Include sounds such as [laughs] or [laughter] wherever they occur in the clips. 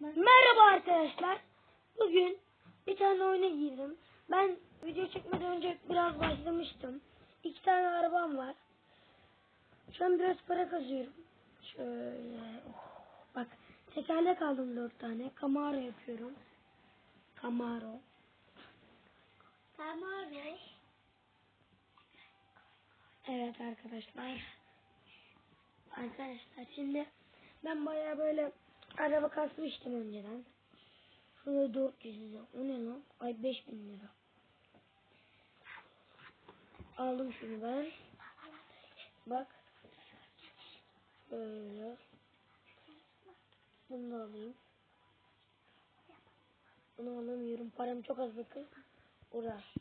Merhaba arkadaşlar. Bugün bir tane oyuna girdim. Ben video çekmeden önce biraz başlamıştım. İki tane arabam var. Şu an biraz para kazıyorum. Şöyle. oh, bak tekerlek aldım dört tane. Camaro yapıyorum. Camaro. Tamam. Evet arkadaşlar. Arkadaşlar şimdi ben baya böyle araba kasmıştım önceden. Şurada 400 lira. O ne lan? Ay 5000 lira. Aldım şunu ben. Bak. Böyle. Bunu da alayım. Bunu alamıyorum. Param çok az bakın. Uğraş.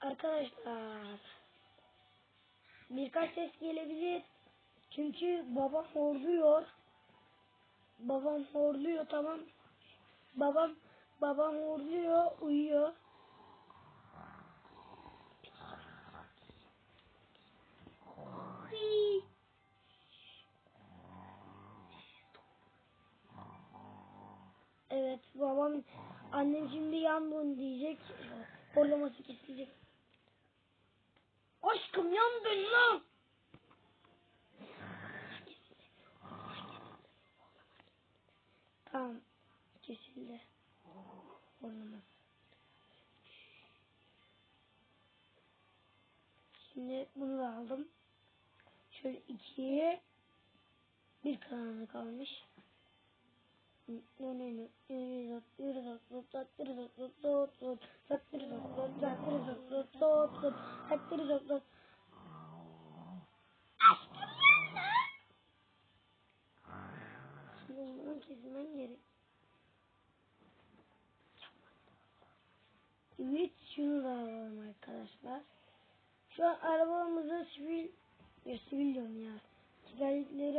Arkadaşlar birkaç ses gelebilir. Çünkü babam horluyor. Babam horluyor tamam. Babam babam horluyor, uyuyor. Evet babam annem şimdi yandın diyecek. Horlaması kesilecek. Aşkım yandın lan. Tamam. Kesildi. Horlaması. Şimdi bunu da aldım. Şöyle ikiye bir kanalına kalmış. Bundan kesilmen gerek. Evet şunu da alalım arkadaşlar. Şu an arabamızın sivil ya sivil diyorum ya.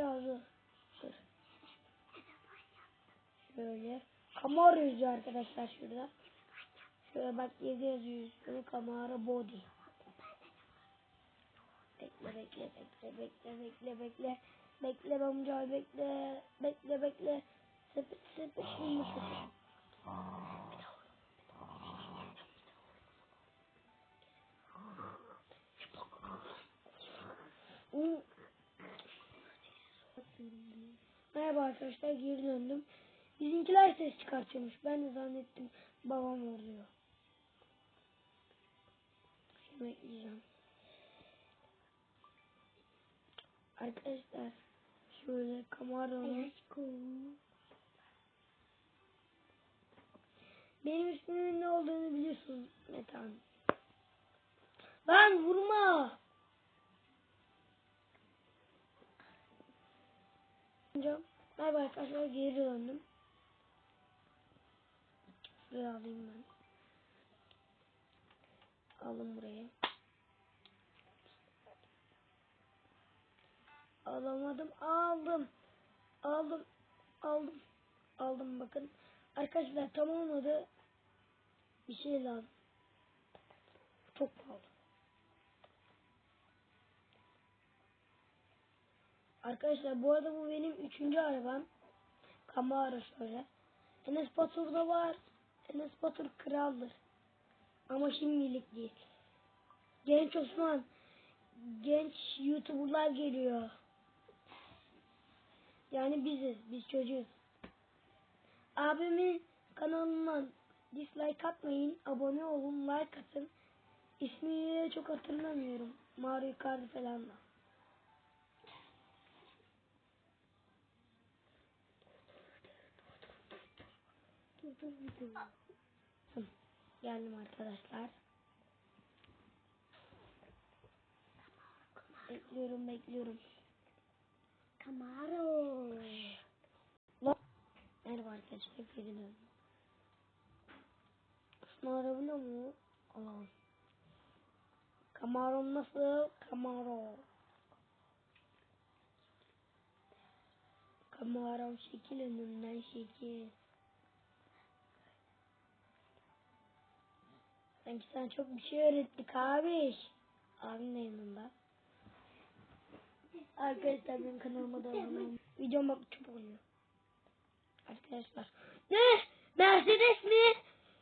Hazır. Dur. Şöyle. Camaro yazıyor arkadaşlar şurada. Şöyle bak yazı yazıyor üstüne Camaro body. Bekle bekle bekle bekle bekle bekle. Bekle amca bekle. Bekle bekle. Sepet sepet şimdi sepet. Merhaba arkadaşlar geri döndüm. Bizimkiler ses çıkartıyormuş. Ben de zannettim babam oluyor. Şimdi ekleyeceğim. Arkadaşlar şöyle Camaro'nun benim ismimin ne olduğunu biliyorsunuz Metan. Lan vurma. Merhaba arkadaşlar geri döndüm. Şuraya alayım ben. Aldım buraya. Alamadım aldım. Aldım. Aldım. Aldım bakın. Arkadaşlar tam olmadı. Bir şey lazım. Çok pahalı. Arkadaşlar bu arada bu benim üçüncü arabam. Camaro şöyle. Enes Batur da var. Enes Batur kraldır. Ama şimdilik değil. Genç Osman. Genç YouTuber'lar geliyor. Yani biziz. Biz çocuğuz. Abimin kanalından dislike atmayın. Abone olun. Like atın. İsmini çok hatırlamıyorum. Mario Kart falan da. Geldim arkadaşlar. Bekliyorum bekliyorum. Camaro. Arkadaşlar. Geri döndüm. Şunu arabına mı? Alalım. Camaro nasıl? Camaro. Camaro şekil önünden şekil. Sanki sana çok bir şey öğrettik abi. Abim de yanında. Arkadaşlar benim kanalıma da abone olun. Videom bak çok. Arkadaşlar. Ne? Mercedes mi?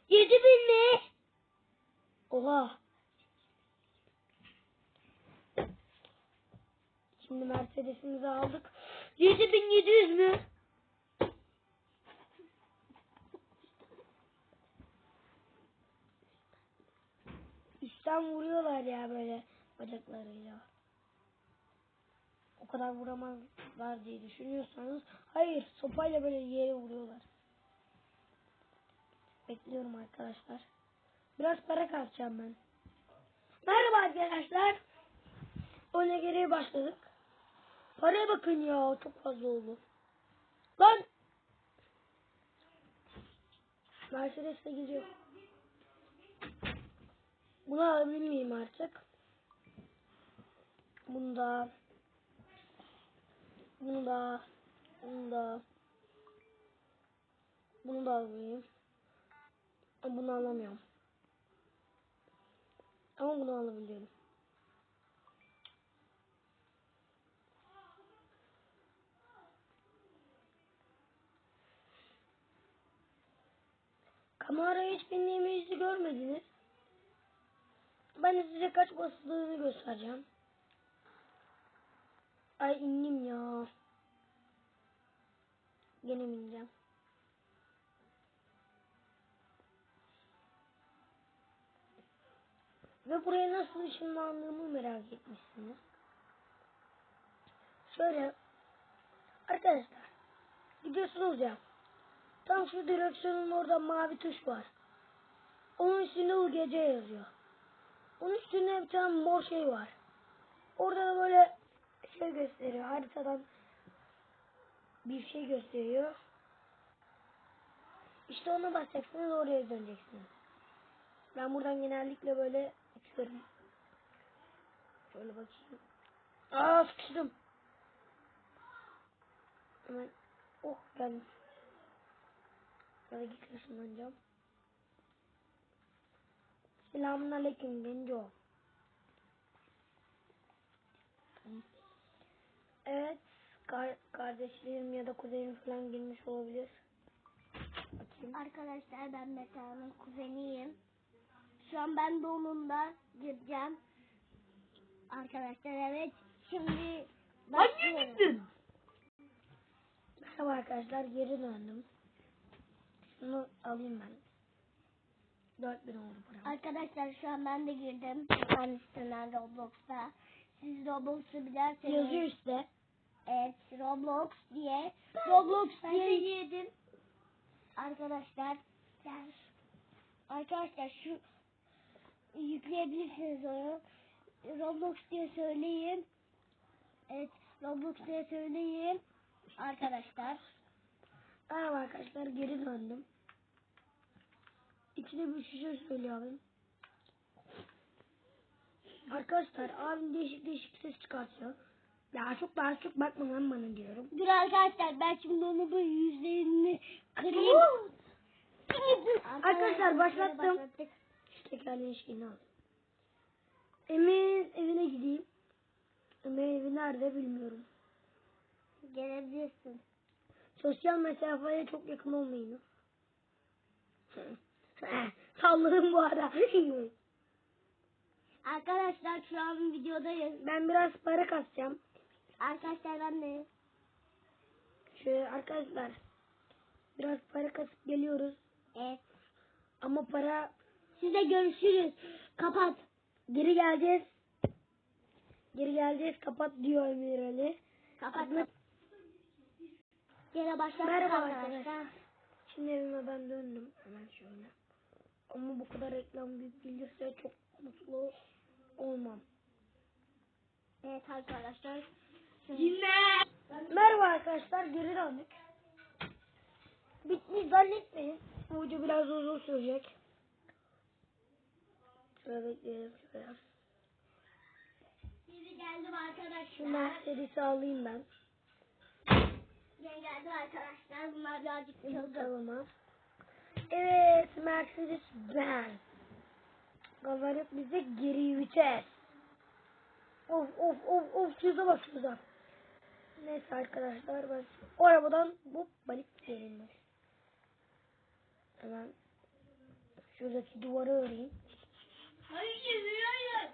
7000 mi? Oha. Şimdi Mercedes'imizi aldık. 7700 mü? Üstten vuruyorlar ya böyle bacaklarıyla. Kadar vuramazlar diye düşünüyorsanız hayır sopayla böyle yere vuruyorlar. Bekliyorum arkadaşlar. Biraz para kasacağım ben. Merhaba arkadaşlar. Oyuna geriye başladık. Paraya bakın ya çok fazla oldu. Lan Mercedes'e gidiyor. Bunu alabilir miyim artık? Bunu da bunu da bunu da bunu da alayım. Bunu alamıyorum. Ama bunu alabiliyorum. Kameraya hiç bindiğimizi görmediniz. Ben size kaç basıldığını göstereceğim. Ay indim ya. Gene bineceğim. Ve buraya nasıl ışınlandığımı merak etmişsiniz. Şöyle arkadaşlar gidiyorsunuz ya tam şu direksiyonun orada mavi tuş var. Onun üstünde UGC yazıyor. Onun üstünde bir tane mor şey var. Orada da böyle şey gösteriyor. Haritadan bir şey gösteriyor. İşte ona basacaksınız oraya döneceksiniz. Ben buradan genellikle böyle uçuyorum. Şöyle bakayım. Aa sıkıştım. Hemen oh ben Böyle git ışınlanacağım. Selamun aleyküm Genco. Evet. Kar kardeşlerim ya da kuzenim falan girmiş olabilir. Bakayım. Arkadaşlar ben Meta'nın kuzeniyim. Şu an ben de onunla gireceğim. Arkadaşlar evet. Şimdi başlıyorum. Merhaba arkadaşlar geri döndüm. Şunu alayım ben. 4000 oldu param. Arkadaşlar şu an ben de girdim. Ben siteden Roblox'ta. Siz Roblox'u bilerseniz. Yazıyor üstte. Evet Roblox diye. Roblox diye yedim. Arkadaşlar. Arkadaşlar şu yükleyebilirsiniz onu. Roblox diye söyleyin. Evet Roblox diye söyleyin. Arkadaşlar. Merhaba arkadaşlar geri döndüm. İçine bir şişe söylüyor abim. Arkadaşlar abim değişik değişik ses çıkartıyor. Ya çok daha çok bakma lan bana diyorum. Dur arkadaşlar ben şimdi onu böyle yüzlerini kırayım. Arkadaşlar, başlattım. tekerleğin şeyini al. Emin evine gideyim. Emin evi nerede bilmiyorum. Gelebilirsin. Sosyal mesafeye çok yakın olmayın. [laughs] Salladım bu ara. [laughs] Arkadaşlar şu an videodayız. ben biraz para kasacağım. Arkadaşlar ben de. Şöyle arkadaşlar biraz para kasıp geliyoruz. Evet. Ama para Size görüşürüz. Kapat. geri geleceğiz. Geri geleceğiz. Kapat diyor Emir Ali. Kapat. Gene başlattık Merhaba arkadaşlar. Şimdi evime ben döndüm. Hemen şöyle. Ama bu kadar reklam gelirse çok mutlu olmam. Evet arkadaşlar. Şimdi Merhaba arkadaşlar geri döndük. Bitmiş zannetmeyin. Bu video biraz uzun sürecek. Şöyle bekleyelim biraz. Şimdi geldim Şu arkadaşlar. Mercedes'i alayım ben. Yine geldim arkadaşlar. Bunlar birazcık. Tamam. Evet Mercedes ben. Gazarıp bize geri vites. Of of of of şuza bak şuza. Neyse arkadaşlar ben o arabadan bu balık gelin Hemen şuradaki duvarı öreyim. Hayır hayır.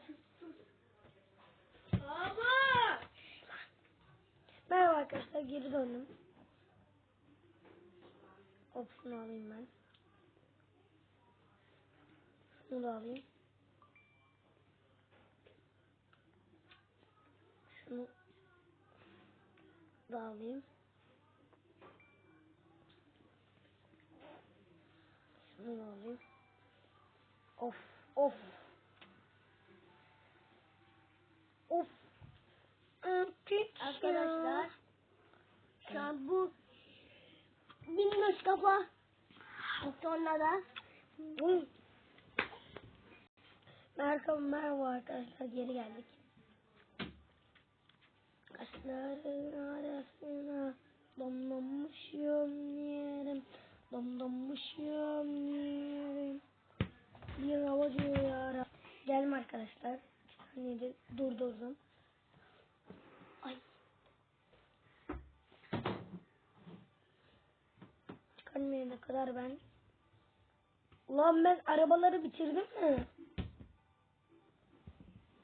Baba. Merhaba arkadaşlar geri döndüm. Hop şunu alayım ben. Şunu da alayım. Şunu da alayım. Şunu da alayım. Of of. Of. Arkadaşlar şu an bu sonra da Hı. Merhaba, merhaba arkadaşlar geri geldik. Kaşların arasına domlamışım yerim, domlamışım yerim. Bir havacı yara. Gelme arkadaşlar. De durdurdum. Ay. Çıkarmayana kadar ben Ulan ben arabaları bitirdim mi?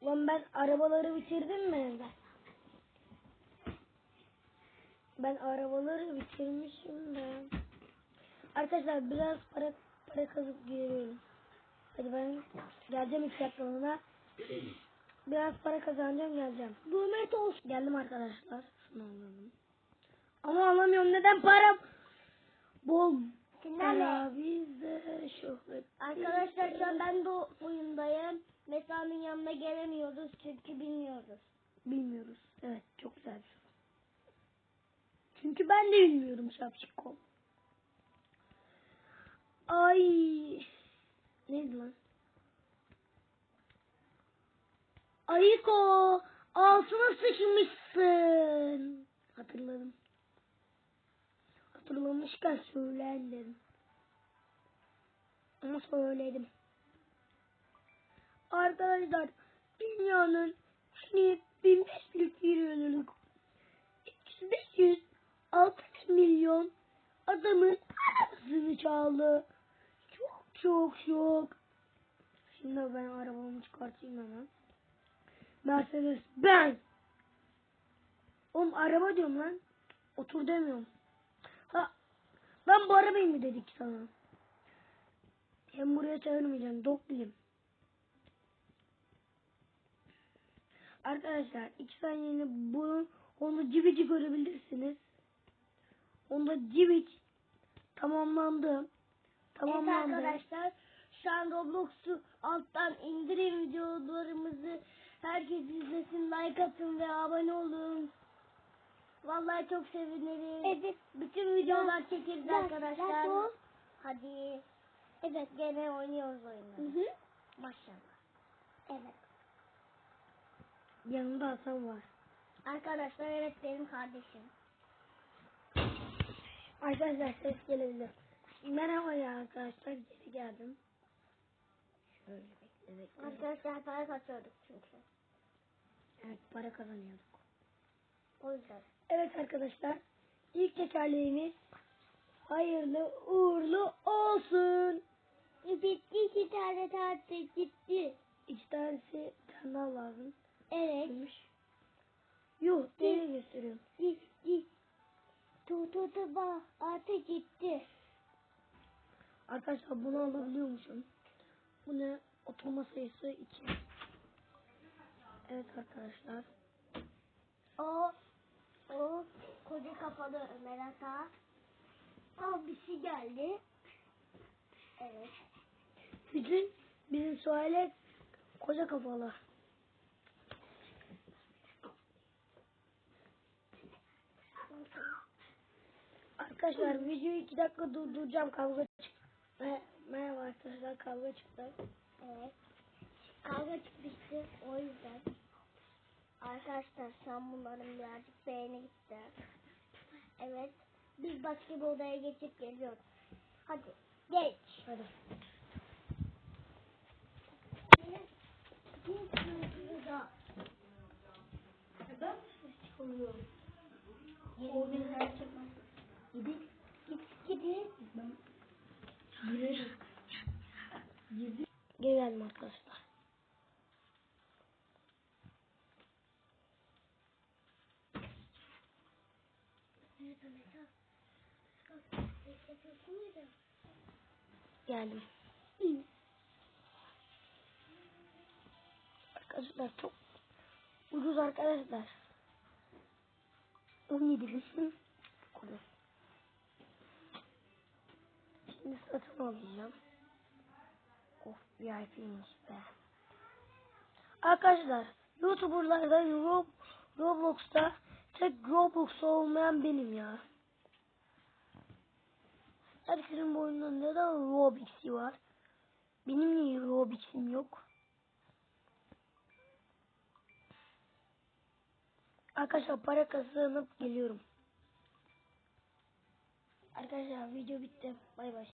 Ulan ben arabaları bitirdim mi? Ben arabaları bitirmişim ben. Arkadaşlar biraz para para kazıp geliyorum. Hadi ben geleceğim iki dakikalığına. Biraz para kazanacağım geleceğim. Hürmet olsun. Geldim arkadaşlar. Şunu alalım. Ama alamıyorum. Neden param? Bol para bizde şöhret. Arkadaşlar şu an ben de oyundayım. Mesa'nın yanına gelemiyoruz çünkü bilmiyoruz. Bilmiyoruz. Evet çok güzel. Çünkü ben de bilmiyorum şapşiko. Ay. Neydi lan? Ayiko. Altına sıçmışsın. Hatırladım. Hatırlamışken söylendim. Ama söyledim. Arkadaşlar dünyanın iyi 1500 liralık 500 600 milyon adamın arabasını çaldı. Çok çok çok. Şimdi ben arabamı çıkartayım hemen. Mercedes ben. Oğlum araba diyorum lan. Otur demiyorum. Ha ben bu arabayı mı dedik sana? Ben buraya çevirmeyeceğim. Doklayayım. Arkadaşlar iki saniyede bunu onu cibici görebilirsiniz. Onda cibic tamamlandı. Tamamlandı. Evet arkadaşlar şu an Roblox'u alttan indirin videolarımızı herkes izlesin like atın ve abone olun. Vallahi çok seviniriz. Evet. Bütün videolar çekildi Gel, arkadaşlar. gel bu. Hadi. Evet gene oynuyoruz oyunu. Hı hı. Maşallah. Evet. Yanında Hasan var. Arkadaşlar evet benim kardeşim. Arkadaşlar ses gelebilir. Merhaba ya arkadaşlar geri geldim. Şöyle bekle bekle. Arkadaşlar para kaçıyorduk çünkü. Evet para kazanıyorduk. O yüzden. Evet arkadaşlar ilk tekerleğimiz hayırlı uğurlu olsun. Bitti iki tane tartı gitti. İki tanesi tane lazım. Evet. Yuh nereye gösteriyorum? Tu tu tu ba artık gitti. Arkadaşlar bunu alabiliyormuşum. Bu ne? Oturma sayısı 2. Evet arkadaşlar. O o koca kafalı Ömer Ata. Abisi geldi. Evet. Bizim bizim suale koca kafalı. Arkadaşlar videoyu iki dakika durduracağım kavga çıktı. Me- Merhaba arkadaşlar kavga çıktı. Evet. Kavga çıkmıştı o yüzden. Arkadaşlar an bunların birazcık beğeni gitti. Evet. Biz başka bir odaya geçip geliyoruz. Hadi geç. Hadi. O gün her çıkmaz. Gidin. Git girerim. Girdim. Geri geldim arkadaşlar. Geldim. Arkadaşlar çok ucuz arkadaşlar. 17 bin Şimdi satın alacağım. Of VIP'ymiş be. Arkadaşlar YouTuber'larda Rob, Roblox'ta tek Roblox olmayan benim ya. Hepsinin boynunda neden Robix'i var? Benim niye Robix'im yok? Arkadaşlar para kazanıp geliyorum. Arkadaşlar video bitti. Bay bay.